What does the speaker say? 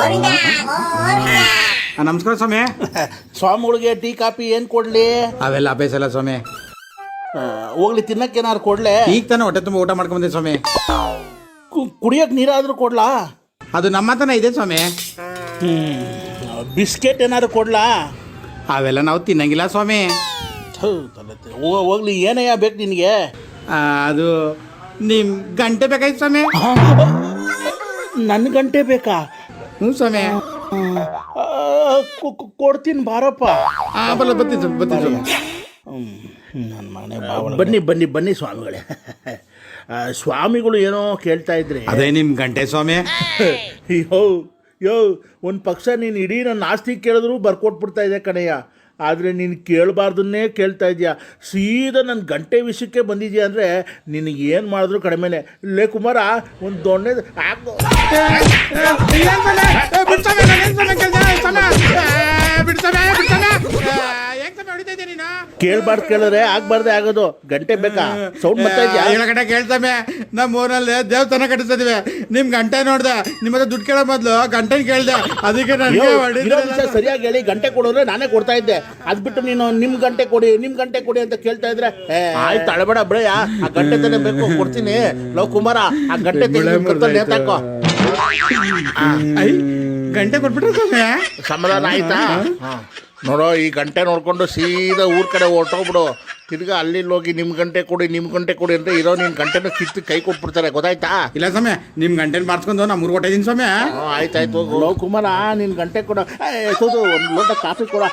ಆ, ನಮಸ್ಕಾರ ಸ್ವಾಮಿ. ಸ್ವಾಮಿಗಳಿಗೆ tea coffee ಏನು ಕೊಡ್ಲಿ? ಅವೆಲ್ಲ ಅಭ್ಯಾಸ ಇಲ್ಲ ಸ್ವಾಮಿ. ಆ, ಹೋಗ್ಲಿ ತಿನ್ನಕ್ಕೆ ಏನಾದ್ರು ಕೊಡ್ಲೆ? ಈಗ ತಾನೇ ಹೊಟ್ಟೆ ತುಂಬ ಊಟ ಮಾಡ್ಕೊಂಡ್ ಬಂದೆ ಸ್ವಾಮಿ. ಕು- ನೀರಾದರೂ ನೀರಾದ್ರೂ ಕೊಡ್ಲಾ? ಅದು ನಮ್ಮ ಹತ್ರನೇ ಇದೆ ಸ್ವಾಮಿ. ಬಿಸ್ಕೆಟ್ ಏನಾದ್ರು ಕೊಡ್ಲಾ? ಅವೆಲ್ಲ ನಾವು ತಿನ್ನಂಗಿಲ್ಲ ಸ್ವಾಮಿ. ಥು, ತಲೆ ತಿ- ಹೋ- ಹೋಗ್ಲಿ ಏನಯ್ಯ ಬೇಕು ನಿನಗೆ? ಆ, ಅದು ನಿಮ್ ಗಂಟೆ ಬೇಕಾಯ್ತು ಸ್ವಾಮಿ. ನನ್ನ ಗಂಟೆ ಬೇಕಾ? ಹ್ಞೂ ಸ್ವಾಮಿ ಆ, ಕೊ- ಕೊ- ಕೊಡ್ತೀನಿ ಬಾರಪ್ಪ. ಆ, ಬಲ್ಲ ಬರ್ತೀನಿ ಸ್ವಾಮಿ ನನ್ನ ಮನೆ ಬನ್ನಿ ಬನ್ನಿ ಬನ್ನಿ ಸ್ವಾಮಿಗಳೇ. ಆ, ಸ್ವಾಮಿಗಳು ಏನೋ ಕೇಳ್ತಾ ಇದ್ರೆ. ಅದೇ ನಿಮ್ ಗಂಟೆ ಸ್ವಾಮಿ. ಯೋ ಯೋ ಒಂದು ಪಕ್ಷ ನೀನು ಇಡೀ ನನ್ನ ಆಸ್ತಿ ಕೇಳಿದ್ರು ಬರ್ಕೊಟ್ಬಿಡ್ತಾ ಇದೆ ಕಣಯ್ಯ. ಆದರೆ ನೀನು ಕೇಳಬಾರ್ದನ್ನೇ ಕೇಳ್ತಾ ಇದೆಯಾ ಸೀದಾ ನನ್ನ ಗಂಟೆ ವಿಷಯಕ್ಕೆ ಬಂದಿದೆಯಾ ಅಂದರೆ ನಿನಗೆ ಏನು ಮಾಡಿದ್ರು ಕಡಿಮೆನೆ ಲೇ ಕುಮಾರ ಒಂದು ದೊಣ್ಣೆ ಕೇಳಬಾರ್ದು ಕೇಳಿದ್ರೆ ಆಗ್ಬಾರ್ದೆ ಆಗೋದು. ಗಂಟೆ ಬೇಕಾ? ಸೌಂಡ್ ಬರ್ತಾ ಇದೆಯಾ? ಕೇಳ್ತಾವೆ. ನಮ್ಮ ಊರಲ್ಲಿ ದೇವಸ್ಥಾನ ಕಟ್ಟಿಸ್ತಿದ್ವಿ ನಿಮ್ ಗಂಟೆ ನೋಡ್ದೆ. ನಿಮ್ಮ ಹತ್ರ ದುಡ್ಡು ಕೇಳೋ ಮೊದ್ಲು ಗಂಟೆ ಕೇಳ್ದೆ. ಅದಕ್ಕೆ ಅಯ್ಯೋ, ನನಗೆ ವಿಷಯ ಸರಿಯಾಗಿ ಹೇಳಿ. ಗಂಟೆ ಕೊಡೋದ್ರೆ ನಾನೇ ಕೊಡ್ತಾ ಇದ್ದೆ. ಅದ್ ಬಿಟ್ಟು ನೀನು ನಿಮ್ ಗಂಟೆ ಕೊಡಿ ನಿಮ್ ಗಂಟೆ ಕೊಡಿ ಅಂತ ಕೇಳ್ತಾ ಇದ್ರೆ ಏ, ಆಯ್ತು ಅಳಬೇಡ ಬಿಡಯ್ಯ. ಆ ಗಂಟೆ ತಾನೇ ಬೇಕು. ಕೊಡ್ತೀನಿ. ಲವ್ ಕುಮಾರ ಆ ಗಂಟೆ ತೆಗೆದು ಕತ್ತಲ್ಲಿ ನೇತಾಕೋ. ಐ, ಗಂಟೆ ಕೊಟ್ಬಿಟ್ರೆ ಸಮಾಧಾನ ಆಯ್ತಾ. ನೋಡೋ ಈ ಗಂಟೆ ನೋಡ್ಕೊಂಡು ಸೀದಾ ಊರ್ ಕಡೆ ಹೊರ್ಟೋಗ್ಬಿಡು. ತಿರ್ಗಾ ಅಲ್ಲಿ ಹೋಗಿ ನಿಮ್ ಗಂಟೆ ಕೊಡಿ ನಿಮ್ ಗಂಟೆ ಕೊಡಿ ಅಂತ ಇರೋ ನಿನ್ ಗಂಟೆನ ಕಿತ್ತು ಕೈ ಕೊಟ್ಬಿಡ್ತಾರೆ. ಗೊತ್ತಾಯ್ತಾ? ಇಲ್ಲ ಸ್ವಾಮಿ ನಿಮ್ ಗಂಟೆನ ಮಾಡ್ಸ್ಕೊಂಡು ನಮ್ಮ ಊರ್ ಕೊಟ್ಟಿದ್ದೀನಿ ಸ್ವಾಮಿ ಆಯ್ತಾಯ್ತು ಲೋ ಕುಮಾರ ನಿನ್ ಗಂಟೆ ಕೊಡ. ಒಂದ್ ಲೋಟ ಕಾಫಿ ಕೊಡ.